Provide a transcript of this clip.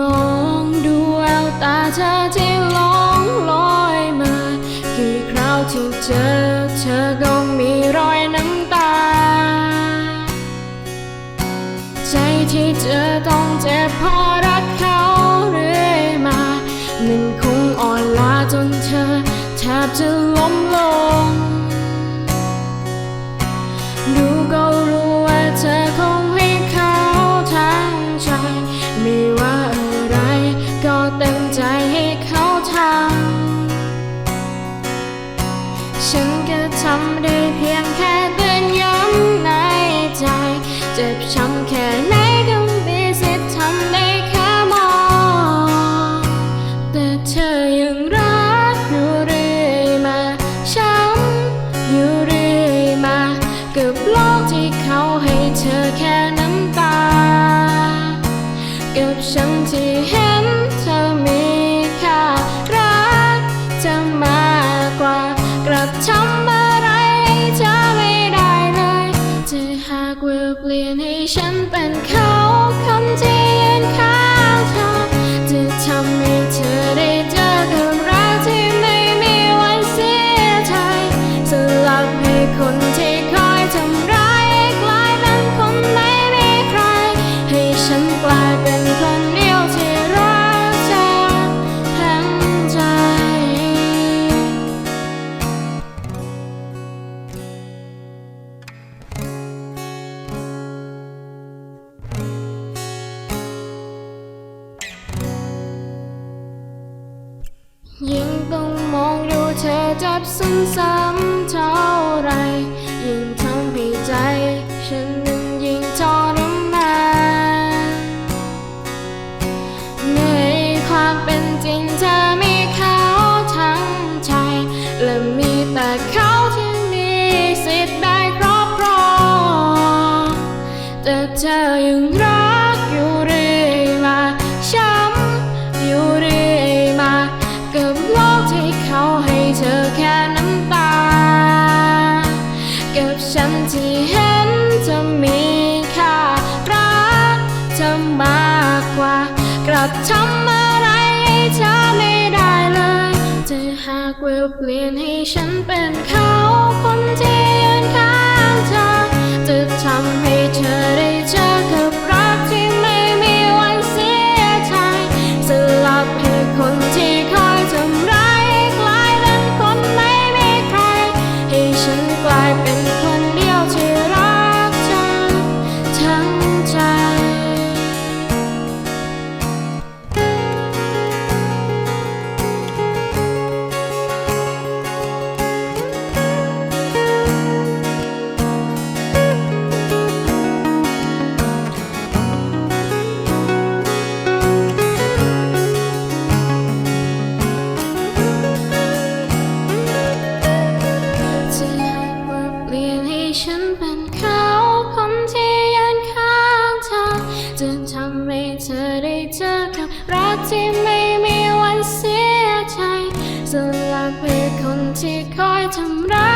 มองดูแววตาเธอที่ล่องลอยมา กี่คราวที่เจอเธอก็มีรอยน้ำตา ใจที่เธอต้องเจ็บเพราะรักเขาเรื่อยมา มันคงอ่อนล้าจนเธอแทบจะล้มลง ฉันก็ทำได้เพียงแค่เตือนย้ำในใจ เจ็บช้ำแค่ไหนก็มีสิทธิ์ทำได้แค่มอง แต่เธอยังรักอยู่เรื่อยมาช้ำอยู่เรื่อยมากับโลกที่เขาให้เธอแค่น้ำตา กับฉันที่เห็นเธอมีค่ารักจะมา นให้ฉันเป็นเขาคนที่ ยิ่งต้องมองดูเธอจับซ้ำๆเท่าไร ยิ่งทำให้ใจ ฉันนั้นยิ่งทรมานในความเป็นจริงเธอมีเขาทั้งใจ และมีแต่เขาที่มีสิทธิ์ได้ครอบครองแต่เธอยังรักอยู่ ที่เห็นจะมีค่ารักจะมากกว่ากระทำอะไรให้เธอไม่ได้เลยจะหากวิวเปลี่ยนให้ฉันเป็นเขาคนที่ยืนข้างเธอจะทำให้เธอได้ นทำให้เธอได้เจอกับรักที่ไม่มีวันเสียใจสลับให้คนที่คอยทำร้า